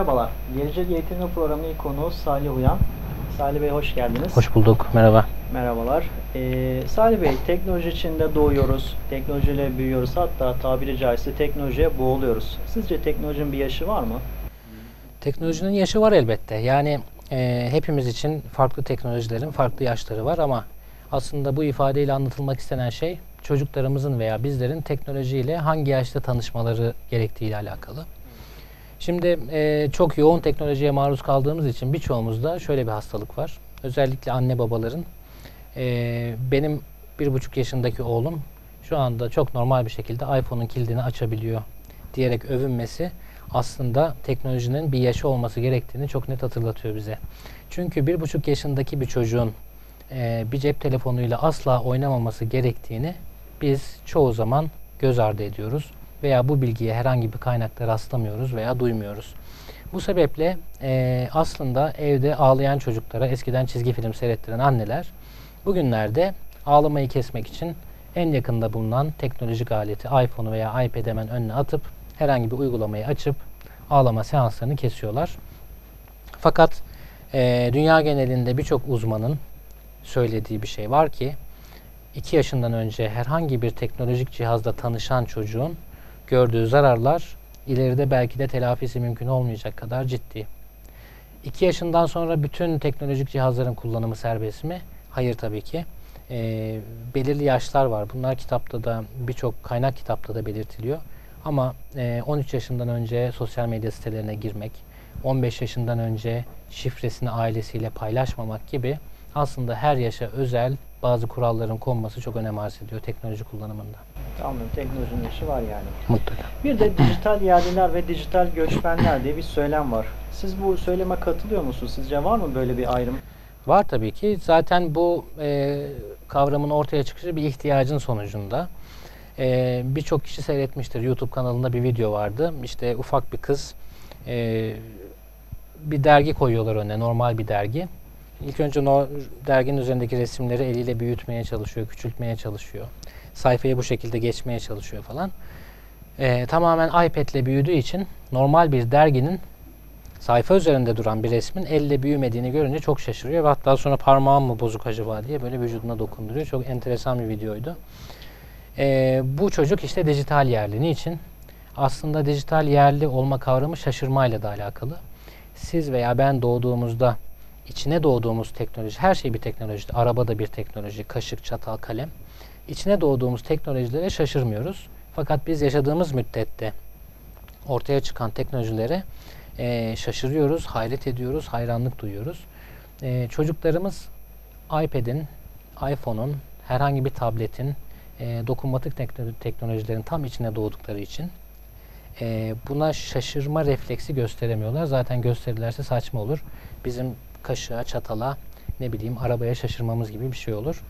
Merhabalar. Gelecek Eğitimli Programı konuğu Salih Uyan. Salih Bey hoş geldiniz. Hoş bulduk. Merhaba. Merhabalar. Ee, Salih Bey, teknoloji içinde doğuyoruz, teknolojiyle büyüyoruz, hatta tabiri caizse teknolojiye boğuluyoruz. Sizce teknolojinin bir yaşı var mı? Teknolojinin yaşı var elbette. Yani e, hepimiz için farklı teknolojilerin farklı yaşları var ama aslında bu ifadeyle anlatılmak istenen şey çocuklarımızın veya bizlerin teknolojiyle hangi yaşta tanışmaları gerektiğiyle alakalı. Şimdi e, çok yoğun teknolojiye maruz kaldığımız için birçoğumuzda şöyle bir hastalık var. Özellikle anne babaların e, benim bir buçuk yaşındaki oğlum şu anda çok normal bir şekilde iPhone'un kilidini açabiliyor diyerek övünmesi aslında teknolojinin bir yaşı olması gerektiğini çok net hatırlatıyor bize. Çünkü bir buçuk yaşındaki bir çocuğun e, bir cep telefonuyla asla oynamaması gerektiğini biz çoğu zaman göz ardı ediyoruz veya bu bilgiye herhangi bir kaynakta rastlamıyoruz veya duymuyoruz. Bu sebeple e, aslında evde ağlayan çocuklara eskiden çizgi film seyrettiren anneler bugünlerde ağlamayı kesmek için en yakında bulunan teknolojik aleti iPhone'u veya iPad hemen önüne atıp herhangi bir uygulamayı açıp ağlama seanslarını kesiyorlar. Fakat e, dünya genelinde birçok uzmanın söylediği bir şey var ki 2 yaşından önce herhangi bir teknolojik cihazla tanışan çocuğun gördüğü zararlar ileride belki de telafisi mümkün olmayacak kadar ciddi. 2 yaşından sonra bütün teknolojik cihazların kullanımı serbest mi? Hayır tabii ki. E, belirli yaşlar var. Bunlar kitapta da birçok kaynak kitapta da belirtiliyor. Ama e, 13 yaşından önce sosyal medya sitelerine girmek, 15 yaşından önce şifresini ailesiyle paylaşmamak gibi aslında her yaşa özel bazı kuralların konması çok önem arz ediyor teknoloji kullanımında. Anladım. Teknolojinin yaşı var yani. Mutlaka. Bir de dijital yerliler ve dijital göçmenler diye bir söylem var. Siz bu söyleme katılıyor musunuz? Sizce var mı böyle bir ayrım? Var tabii ki. Zaten bu e, kavramın ortaya çıkışı bir ihtiyacın sonucunda. E, Birçok kişi seyretmiştir. YouTube kanalında bir video vardı. İşte ufak bir kız e, bir dergi koyuyorlar önüne. Normal bir dergi. İlk önce no, derginin üzerindeki resimleri eliyle büyütmeye çalışıyor, küçültmeye çalışıyor. Sayfayı bu şekilde geçmeye çalışıyor falan. E, tamamen iPad ile büyüdüğü için normal bir derginin sayfa üzerinde duran bir resmin elle büyümediğini görünce çok şaşırıyor ve hatta sonra parmağım mı bozuk acaba diye böyle vücuduna dokunduruyor. Çok enteresan bir videoydu. Ee, bu çocuk işte dijital yerli. Niçin? Aslında dijital yerli olma kavramı şaşırmayla da alakalı. Siz veya ben doğduğumuzda içine doğduğumuz teknoloji, her şey bir teknoloji. Araba da bir teknoloji, kaşık, çatal, kalem. İçine doğduğumuz teknolojilere şaşırmıyoruz. Fakat biz yaşadığımız müddette ortaya çıkan teknolojilere e, şaşırıyoruz, hayret ediyoruz, hayranlık duyuyoruz. E, çocuklarımız iPad'in, iPhone'un, herhangi bir tabletin, e, dokunmatik tekno- teknolojilerin tam içine doğdukları için e, buna şaşırma refleksi gösteremiyorlar. Zaten gösterirlerse saçma olur. Bizim kaşığa, çatala, ne bileyim arabaya şaşırmamız gibi bir şey olur.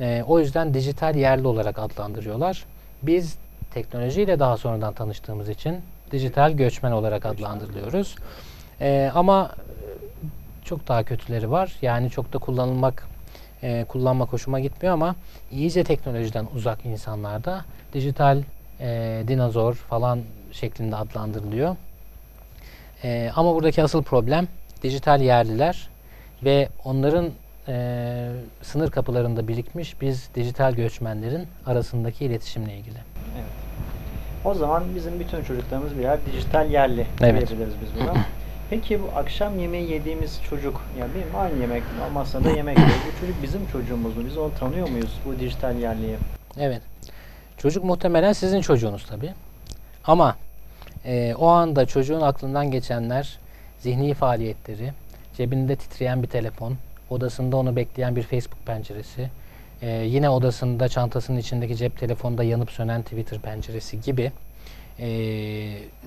E, o yüzden dijital yerli olarak adlandırıyorlar. Biz teknolojiyle daha sonradan tanıştığımız için dijital göçmen olarak adlandırılıyoruz. Ee, ama e, çok daha kötüleri var. Yani çok da kullanılmak e, kullanmak hoşuma gitmiyor ama iyice teknolojiden uzak insanlarda dijital e, dinozor falan şeklinde adlandırılıyor. E, ama buradaki asıl problem dijital yerliler ve onların e, sınır kapılarında birikmiş biz dijital göçmenlerin arasındaki iletişimle ilgili. Evet. O zaman bizim bütün çocuklarımız birer dijital yerli Evet. diyebiliriz biz buna. Peki bu akşam yemeği yediğimiz çocuk, ya benim aynı yemek masada yemek yiyor. Bu çocuk bizim çocuğumuz mu? Biz onu tanıyor muyuz bu dijital yerliyi? Evet. Çocuk muhtemelen sizin çocuğunuz tabii. Ama e, o anda çocuğun aklından geçenler zihni faaliyetleri, cebinde titreyen bir telefon, odasında onu bekleyen bir Facebook penceresi, e, yine odasında çantasının içindeki cep telefonda yanıp sönen Twitter penceresi gibi e,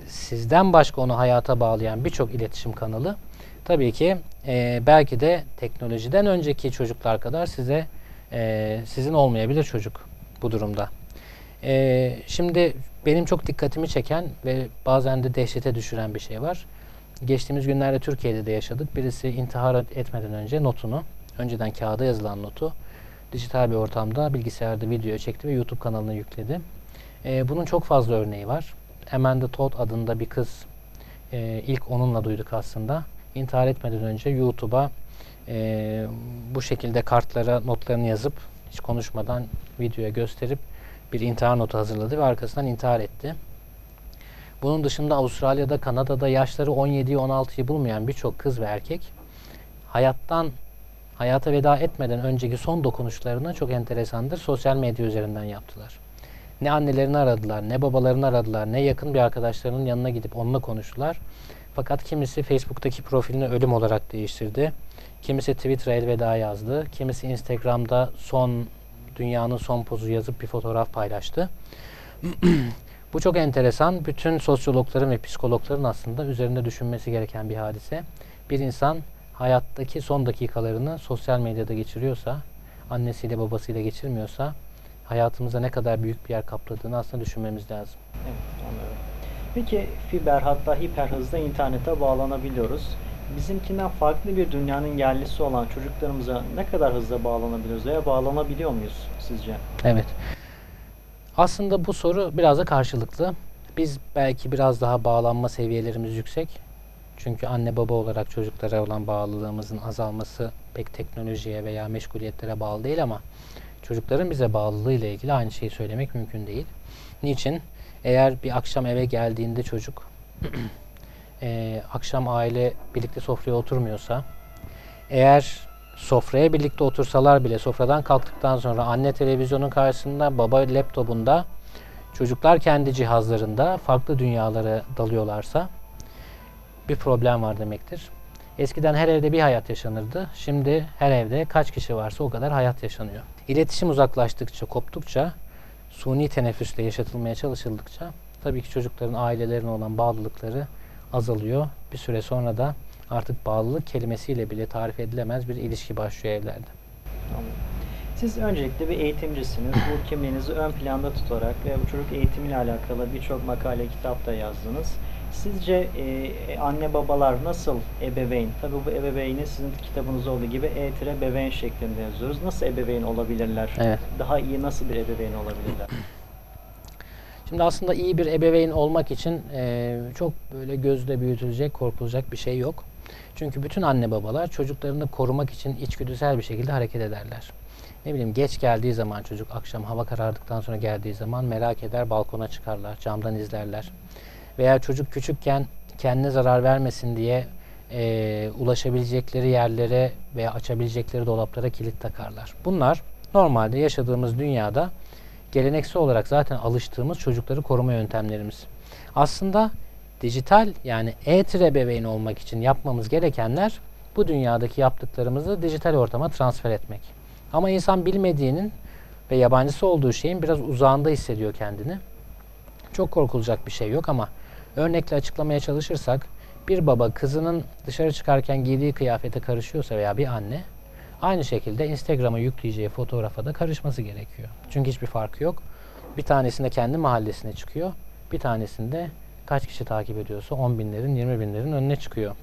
sizden başka onu hayata bağlayan birçok iletişim kanalı tabii ki e, belki de teknolojiden önceki çocuklar kadar size e, sizin olmayabilir çocuk bu durumda. E, şimdi benim çok dikkatimi çeken ve bazen de dehşete düşüren bir şey var. Geçtiğimiz günlerde Türkiye'de de yaşadık. Birisi intihar etmeden önce notunu, önceden kağıda yazılan notu dijital bir ortamda bilgisayarda video çekti ve YouTube kanalına yükledi. E, bunun çok fazla örneği var. Amanda Todd adında bir kız e, ilk onunla duyduk aslında. İntihar etmeden önce YouTube'a e, bu şekilde kartlara notlarını yazıp hiç konuşmadan videoya gösterip bir intihar notu hazırladı ve arkasından intihar etti. Bunun dışında Avustralya'da, Kanada'da yaşları 17'yi 16'yı bulmayan birçok kız ve erkek hayattan hayata veda etmeden önceki son dokunuşlarını çok enteresandır. Sosyal medya üzerinden yaptılar. Ne annelerini aradılar, ne babalarını aradılar, ne yakın bir arkadaşlarının yanına gidip onunla konuştular. Fakat kimisi Facebook'taki profilini ölüm olarak değiştirdi. Kimisi Twitter'a elveda yazdı. Kimisi Instagram'da son dünyanın son pozu yazıp bir fotoğraf paylaştı. Bu çok enteresan. Bütün sosyologların ve psikologların aslında üzerinde düşünmesi gereken bir hadise. Bir insan hayattaki son dakikalarını sosyal medyada geçiriyorsa, annesiyle babasıyla geçirmiyorsa hayatımıza ne kadar büyük bir yer kapladığını aslında düşünmemiz lazım. Evet, anlıyorum. Peki fiber hatta hiper hızda internete bağlanabiliyoruz. Bizimkinden farklı bir dünyanın yerlisi olan çocuklarımıza ne kadar hızla bağlanabiliyoruz veya bağlanabiliyor muyuz sizce? Evet. Aslında bu soru biraz da karşılıklı. Biz belki biraz daha bağlanma seviyelerimiz yüksek. Çünkü anne baba olarak çocuklara olan bağlılığımızın azalması pek teknolojiye veya meşguliyetlere bağlı değil ama çocukların bize bağlılığı ile ilgili aynı şeyi söylemek mümkün değil. Niçin? Eğer bir akşam eve geldiğinde çocuk e, akşam aile birlikte sofraya oturmuyorsa eğer sofraya birlikte otursalar bile sofradan kalktıktan sonra anne televizyonun karşısında baba laptopunda çocuklar kendi cihazlarında farklı dünyalara dalıyorlarsa bir problem var demektir. Eskiden her evde bir hayat yaşanırdı. Şimdi her evde kaç kişi varsa o kadar hayat yaşanıyor. İletişim uzaklaştıkça, koptukça, suni teneffüsle yaşatılmaya çalışıldıkça tabii ki çocukların ailelerine olan bağlılıkları azalıyor. Bir süre sonra da artık bağlılık kelimesiyle bile tarif edilemez bir ilişki başlıyor evlerde. Siz öncelikle bir eğitimcisiniz. Bu kimliğinizi ön planda tutarak ve bu çocuk eğitimiyle alakalı birçok makale, kitap da yazdınız. Sizce e, anne babalar nasıl ebeveyn? Tabii bu ebeveyni sizin kitabınızda olduğu gibi e-beveyn şeklinde yazıyoruz. Nasıl ebeveyn olabilirler? Evet. Daha iyi nasıl bir ebeveyn olabilirler? Şimdi aslında iyi bir ebeveyn olmak için e, çok böyle gözle büyütülecek, korkulacak bir şey yok. Çünkü bütün anne babalar çocuklarını korumak için içgüdüsel bir şekilde hareket ederler. Ne bileyim geç geldiği zaman çocuk akşam hava karardıktan sonra geldiği zaman merak eder balkona çıkarlar, camdan izlerler. Veya çocuk küçükken kendine zarar vermesin diye e, ulaşabilecekleri yerlere veya açabilecekleri dolaplara kilit takarlar. Bunlar normalde yaşadığımız dünyada geleneksel olarak zaten alıştığımız çocukları koruma yöntemlerimiz. Aslında dijital yani e-ebeveyn olmak için yapmamız gerekenler bu dünyadaki yaptıklarımızı dijital ortama transfer etmek. Ama insan bilmediğinin ve yabancısı olduğu şeyin biraz uzağında hissediyor kendini. Çok korkulacak bir şey yok ama örnekle açıklamaya çalışırsak bir baba kızının dışarı çıkarken giydiği kıyafete karışıyorsa veya bir anne aynı şekilde Instagram'a yükleyeceği fotoğrafa da karışması gerekiyor. Çünkü hiçbir farkı yok. Bir tanesinde kendi mahallesine çıkıyor. Bir tanesinde kaç kişi takip ediyorsa 10 binlerin 20 binlerin önüne çıkıyor.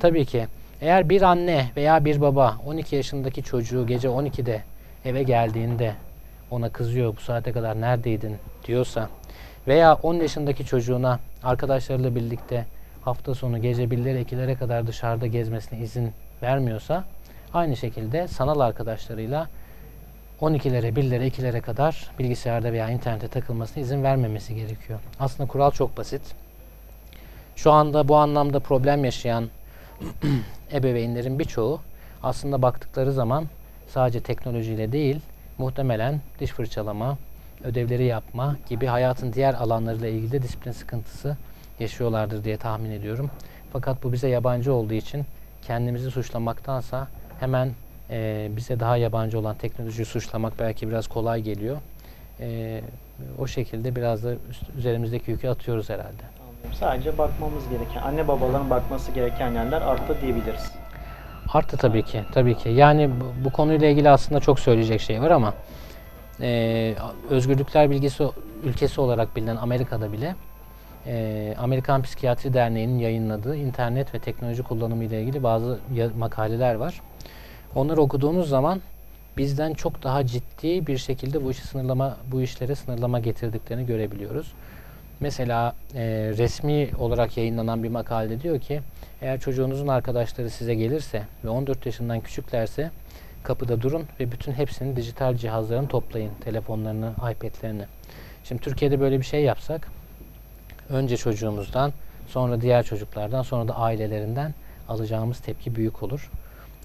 Tabii ki. Eğer bir anne veya bir baba 12 yaşındaki çocuğu gece 12'de eve geldiğinde ona kızıyor bu saate kadar neredeydin? diyorsa veya 10 yaşındaki çocuğuna arkadaşlarıyla birlikte hafta sonu gece 1'lere 2'lere kadar dışarıda gezmesine izin vermiyorsa aynı şekilde sanal arkadaşlarıyla 12'lere, 1'lere, 2'lere kadar bilgisayarda veya internete takılmasına izin vermemesi gerekiyor. Aslında kural çok basit. Şu anda bu anlamda problem yaşayan ebeveynlerin birçoğu aslında baktıkları zaman sadece teknolojiyle değil, muhtemelen diş fırçalama, ödevleri yapma gibi hayatın diğer alanlarıyla ilgili de disiplin sıkıntısı yaşıyorlardır diye tahmin ediyorum. Fakat bu bize yabancı olduğu için kendimizi suçlamaktansa hemen e, bize daha yabancı olan teknolojiyi suçlamak belki biraz kolay geliyor. E, o şekilde biraz da üst- üzerimizdeki yükü atıyoruz herhalde. Sadece bakmamız gereken, anne babaların bakması gereken yerler arttı diyebiliriz. Arttı tabii ki, tabii ki. Yani bu, bu konuyla ilgili aslında çok söyleyecek şey var ama e, özgürlükler bilgisi ülkesi olarak bilinen Amerika'da bile e, Amerikan Psikiyatri Derneği'nin yayınladığı internet ve teknoloji kullanımı ile ilgili bazı makaleler var. Onları okuduğumuz zaman bizden çok daha ciddi bir şekilde bu işi sınırlama, bu işlere sınırlama getirdiklerini görebiliyoruz. Mesela e, resmi olarak yayınlanan bir makalede diyor ki eğer çocuğunuzun arkadaşları size gelirse ve 14 yaşından küçüklerse kapıda durun ve bütün hepsinin dijital cihazlarını toplayın. Telefonlarını, iPad'lerini. Şimdi Türkiye'de böyle bir şey yapsak önce çocuğumuzdan sonra diğer çocuklardan sonra da ailelerinden alacağımız tepki büyük olur.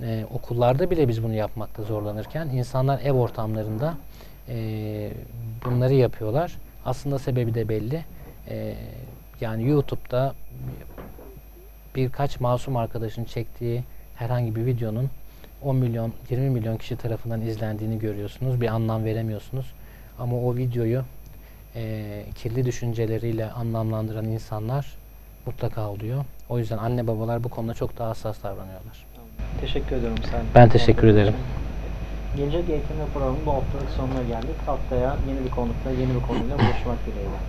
Ee, okullarda bile biz bunu yapmakta zorlanırken insanlar ev ortamlarında e, bunları yapıyorlar. Aslında sebebi de belli. Ee, yani YouTube'da birkaç masum arkadaşın çektiği herhangi bir videonun 10 milyon, 20 milyon kişi tarafından izlendiğini görüyorsunuz. Bir anlam veremiyorsunuz. Ama o videoyu e, kirli düşünceleriyle anlamlandıran insanlar mutlaka oluyor. O yüzden anne babalar bu konuda çok daha hassas davranıyorlar. Teşekkür ediyorum sen. Ben teşekkür ederim. Gelecek eğitim ve programının bu haftalık sonuna geldik. Haftaya yeni bir konukla, yeni bir konuyla buluşmak dileğiyle.